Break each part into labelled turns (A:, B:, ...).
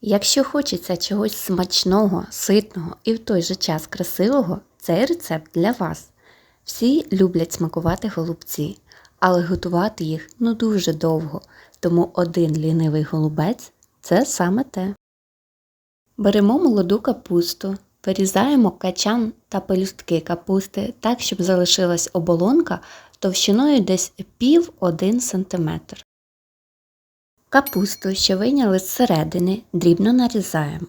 A: Якщо хочеться чогось смачного, ситного і в той же час красивого, цей рецепт для вас. Всі люблять смакувати голубці, але готувати їх ну дуже довго, тому один лінивий голубець це саме те. Беремо молоду капусту, вирізаємо качан та пелюстки капусти так, щоб залишилась оболонка товщиною десь пів 1 см. Капусту, що вийняли зсередини, дрібно нарізаємо.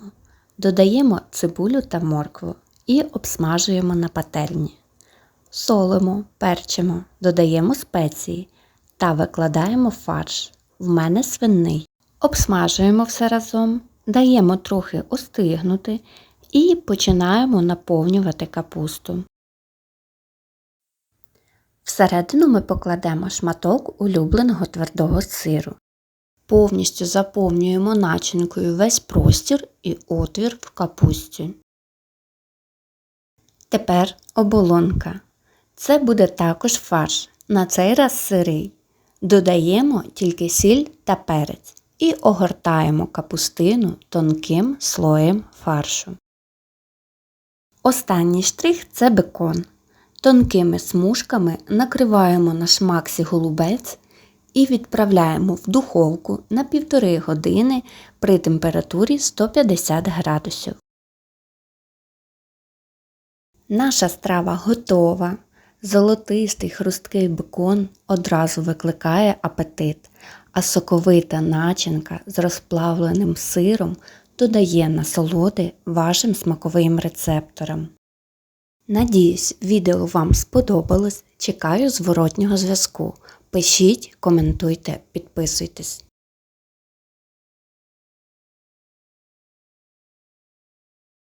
A: Додаємо цибулю та моркву і обсмажуємо на пательні. Солимо, перчимо, додаємо спеції та викладаємо фарш. В мене свинний. Обсмажуємо все разом, даємо трохи остигнути і починаємо наповнювати капусту. Всередину ми покладемо шматок улюбленого твердого сиру. Повністю заповнюємо начинкою весь простір і отвір в капусті. Тепер оболонка. Це буде також фарш, на цей раз сирий. Додаємо тільки сіль та перець і огортаємо капустину тонким слоєм фаршу. Останній штрих це бекон. Тонкими смужками накриваємо на шмаксі голубець і відправляємо в духовку на 1,5 години при температурі 150 градусів. Наша страва готова. Золотистий хрусткий бекон одразу викликає апетит, а соковита начинка з розплавленим сиром додає насолоди вашим смаковим рецепторам. Надіюсь, відео вам сподобалось. Чекаю зворотнього зв'язку. Пишіть, коментуйте, підписуйтесь.